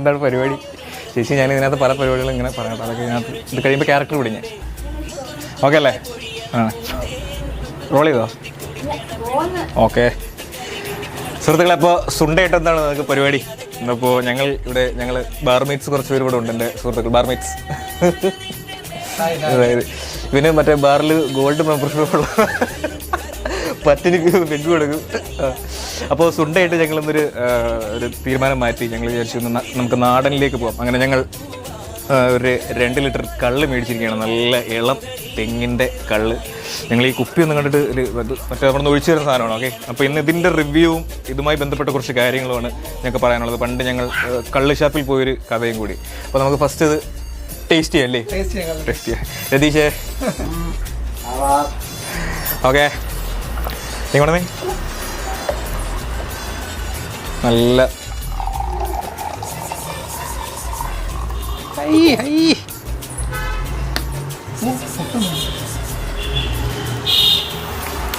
എന്താണ് പരിപാടി? ചേച്ചി ഞാൻ ഇതിനകത്ത് പല പരിപാടികളും ഇങ്ങനെ പറയാം. അതൊക്കെ ഇതിനകത്ത് ഇത് കഴിയുമ്പോൾ ക്യാരക്ടർ വിടും ഞാൻ. ഓക്കെ അല്ലേ? ആ റോൾ ചെയ്തോ? ഓക്കെ സുഹൃത്തുക്കളെ അപ്പോൾ സുണ്ടയായിട്ട് എന്താണ് നിങ്ങൾക്ക് പരിപാടി? ഇന്നിപ്പോൾ ഞങ്ങൾ ഇവിടെ ഞങ്ങൾ ബാർമേറ്റ്സ് കുറച്ച് പേര് ഇവിടെ ഉണ്ട് എന്റെ സുഹൃത്തുക്കൾ ബാർമേറ്റ്സ് അതായത് ഇവന് മറ്റേ ബാറിൽ ഗോൾഡ് മെമ്പർഷിപ്പ് ഉള്ള പറ്റിന് പെഗ് കൊടുക്കും. അപ്പോൾ സുണ്ടയായിട്ട് ഞങ്ങൾ ഇന്നൊരു ഒരു തീരുമാനം മാറ്റി. ഞങ്ങൾ വിചാരിച്ചു നമുക്ക് നാടനിലേക്ക് പോകാം അങ്ങനെ ഞങ്ങൾ ഒരു രണ്ട് ലിറ്റർ കള്ള് മേടിച്ചിരിക്കുകയാണ്. നല്ല ഇളം തെങ്ങിന്റെ കള്ള്. ഞങ്ങൾ ഈ കുപ്പി ഒന്ന് കണ്ടിട്ട് ഒരു മറ്റേ നമ്മളൊന്ന് ഒഴിച്ചു തരുന്ന സാധനമാണ്? ഓക്കെ. അപ്പോൾ ഇന്ന് ഇതിന്റെ റിവ്യൂവും ഇതുമായി ബന്ധപ്പെട്ട കുറച്ച് കാര്യങ്ങളുമാണ് ഞങ്ങൾക്ക് പറയാനുള്ളത്. പണ്ട് ഞങ്ങൾ കള്ള് ഷാപ്പിൽ പോയൊരു കഥയും കൂടി. അപ്പോൾ നമുക്ക് ഫസ്റ്റ് ഇത് ടേസ്റ്റ് ചെയ്യാം അല്ലേ? ടേസ്റ്റ് ചെയ്യാം രതീഷേ ഓക്കെ. നീ നല്ല.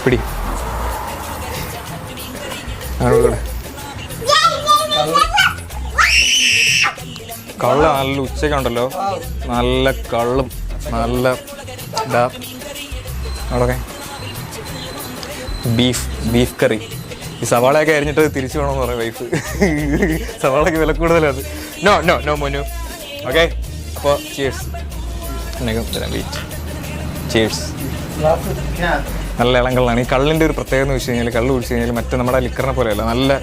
പിടി. കള്ള നല്ല ഉച്ചക്കുണ്ടല്ലോ നല്ല കള്ളും നല്ല ഇതാ. അവിടെ ബീഫ് ബീഫ് കറി. ഈ സവാളയൊക്കെ അരിഞ്ഞിട്ട് തിരിച്ചു വേണമെന്ന് പറയും വൈഫ് സവാളയ്ക്ക് വില കൂടുതലാണ്. നോ നോ നോ മോനു. ഓക്കെ അപ്പോൾ ചേഴ്സ് ചേഴ്സ് നല്ല ഇളം കള്ളാണ് ഈ കള്ളിന്റെ ഒരു പ്രത്യേകത എന്ന് വെച്ച് കഴിഞ്ഞാൽ കള്ള് കുടിച്ച് കഴിഞ്ഞാൽ മറ്റേ നമ്മുടെ ലിക്കറിനെ പോലെയല്ല നല്ല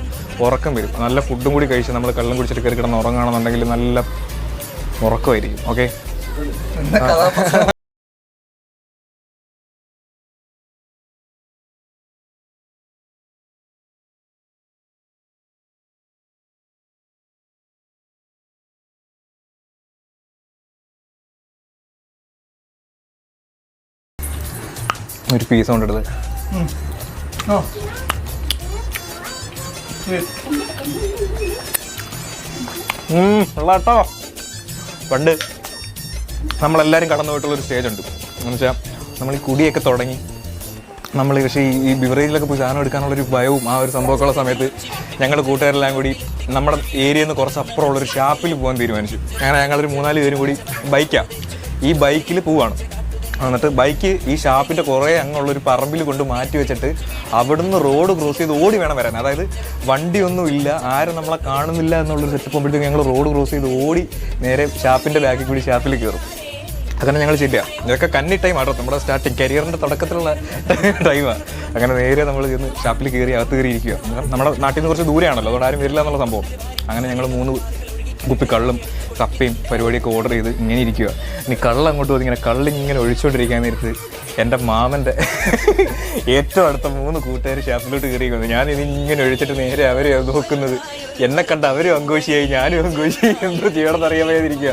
ഉറക്കം വരും. നല്ല ഫുഡും കൂടി കഴിച്ച് നമ്മൾ കള്ളും കുടിച്ചിട്ട് കയറി കിടന്ന് ഉറങ്ങുകയാണെന്നുണ്ടെങ്കിൽ നല്ല ഉറക്കമായിരിക്കും. ഓക്കെ ഒരു പീസ് കൊണ്ടെടുത്ത് കേട്ടോ പണ്ട് നമ്മളെല്ലാവരും കടന്നു പോയിട്ടുള്ളൊരു സ്റ്റേജ് ഉണ്ട്. എന്ന് വെച്ചാൽ നമ്മൾ ഈ കുടിയൊക്കെ തുടങ്ങി നമ്മൾ പക്ഷേ ഈ ബിവറേജിലൊക്കെ പോയി സാധനം എടുക്കാനുള്ളൊരു ഭയവും ആ ഒരു സംഭവമൊക്കെയുള്ള സമയത്ത് ഞങ്ങളുടെ കൂട്ടുകാരെല്ലാം കൂടി നമ്മുടെ ഏരിയയിൽ നിന്ന് കുറച്ച് അപ്പുറമുള്ളൊരു ഷാപ്പിൽ പോകാൻ തീരുമാനിച്ചു. അങ്ങനെ ഞങ്ങളൊരു മൂന്നാൽ പേരും കൂടി ബൈക്കാണ് ഈ ബൈക്കിൽ പോവാണ്. എന്നിട്ട് ബൈക്ക് ഈ ഷാപ്പിന്റെ കുറേ അങ്ങുള്ളൊരു പറമ്പിൽ കൊണ്ട് മാറ്റി വെച്ചിട്ട് അവിടുന്ന് റോഡ് ക്രോസ് ചെയ്ത് ഓടി വേണം വരാൻ. അതായത് വണ്ടിയൊന്നും ഇല്ല ആരും നമ്മളെ കാണുന്നില്ല എന്നുള്ളൊരു സെറ്റപ്പ് ആകുമ്പോഴത്തേക്ക് ഞങ്ങൾ റോഡ് ക്രോസ് ചെയ്ത് ഓടി നേരെ ഷാപ്പിന്റെ ബാക്കിൽ കൂടി ഷാപ്പിൽ കയറും. അങ്ങനെ ഞങ്ങൾ ചെയ്യുക ഇതൊക്കെ കന്നി ടൈം ആട്ടോ. നമ്മുടെ സ്റ്റാർട്ടിങ് കരിയറിന്റെ തുടക്കത്തിലുള്ള ടൈമാണ് അങ്ങനെ നേരെ നമ്മൾ ചെന്ന് ഷാപ്പിൽ കയറി അകത്ത് കയറി ഇരിക്കുക നമ്മുടെ നാട്ടിൽ നിന്ന് കുറച്ച് ദൂരെയാണല്ലോ. അതുകൊണ്ട് ആരും വരില്ല എന്നുള്ള സംഭവം. അങ്ങനെ ഞങ്ങൾ മൂന്ന് കുപ്പി കള്ളും കപ്പയും പരിപാടിയൊക്കെ ഓർഡർ ചെയ്ത് ഇങ്ങനെ ഇരിക്കുക ഇനി കള്ള് അങ്ങോട്ട് പോയി ഇങ്ങനെ കള്ള് ഇങ്ങനെ ഒഴിച്ചുകൊണ്ടിരിക്കാൻ നേരത്ത് എന്റെ മാമന്റെ ഏറ്റവും അടുത്ത മൂന്ന് കൂട്ടുകാർ ഷാപ്പിലോട്ട് കയറി വന്നു ഞാൻ ഇനി ഇങ്ങനെ ഒഴിച്ചിട്ട് നേരെ അവരെ നോക്കുന്നത്. എന്നെ കണ്ട് അവരും അങ്കോഷിയായി ഞാനും അങ്കോഷിയായി എന്തോ ചെയ്യണമെന്ന് അറിയാൻ വയ്യാതിരിക്കുക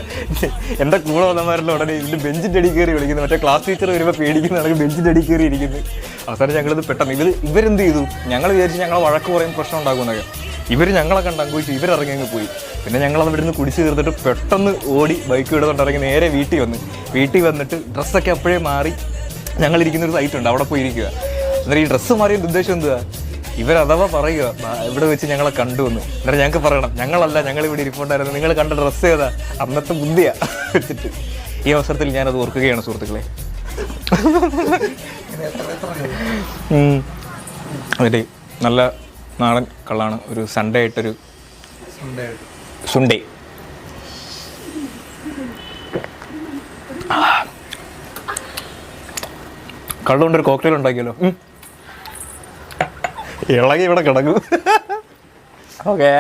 എന്റെ കൂടെ വന്നമാരുടെ ഉടനെ ഇതിന്റെ ബെഞ്ചിന്റെ അടി കയറി വിളിക്കുന്നു. മറ്റേ ക്ലാസ് ടീച്ചർ വരുമ്പോൾ പേടിക്കുന്നതാണ് ബെഞ്ചിന്റെ അടി കയറി ഇരിക്കുന്നത് അവസാനം ഞങ്ങളിത് പെട്ടെന്ന് ഇവർ ഇവരെന്ത് ചെയ്തു? ഞങ്ങൾ വിചാരിച്ച് ഞങ്ങൾ വഴക്ക് പറയുന്ന പ്രശ്നം ഉണ്ടാകുമെന്നൊക്കെ. ഇവർ ഞങ്ങളെ കണ്ട് അങ്കോഷിച്ച് ഇവരിറങ്ങി അങ്ങ് പോയി. പിന്നെ ഞങ്ങൾ അവിടെ നിന്ന് കുടിച്ച് തീർത്തിട്ട് പെട്ടെന്ന് ഓടി ബൈക്ക് വിടുന്നുണ്ട് ഇറങ്ങി നേരെ വീട്ടിൽ വന്ന്. വീട്ടിൽ വന്നിട്ട് ഡ്രസ്സൊക്കെ അപ്പോഴേ മാറി ഞങ്ങൾ ഇരിക്കുന്ന ഒരു സൈറ്റ് ഉണ്ട് അവിടെ പോയി ഇരിക്കുക എന്നിട്ട് ഈ ഡ്രസ്സ് മാറിയതിന്റെ ഉദ്ദേശം എന്താ ഇവരഥവാ പറയുക "ബാ, ഇവിടെ വെച്ച് ഞങ്ങളെ കണ്ടു എന്ന്. എന്നിട്ട് ഞങ്ങൾക്ക് പറയണം ഞങ്ങളല്ല ഞങ്ങൾ ഇവിടെ ഇരിപ്പുണ്ടായിരുന്നു നിങ്ങൾ കണ്ട ഡ്രസ്സ് ഏതാ? അന്നത്തെ ബുദ്ധിയാ വെച്ചിട്ട് ഈ അവസരത്തിൽ ഞാനത് ഓർക്കുകയാണ് സുഹൃത്തുക്കളെ. അതെ നല്ല നാടൻ കള്ളാണ് ഒരു സൺഡേ ആയിട്ടൊരു സുണ്ടേ. കള്ളുകൊണ്ട് ഒരു കോക്ടെയിൽ ഉണ്ടാക്കിയല്ലോ ഇളകി ഇവിടെ കിടക്കും. ഓക്കേ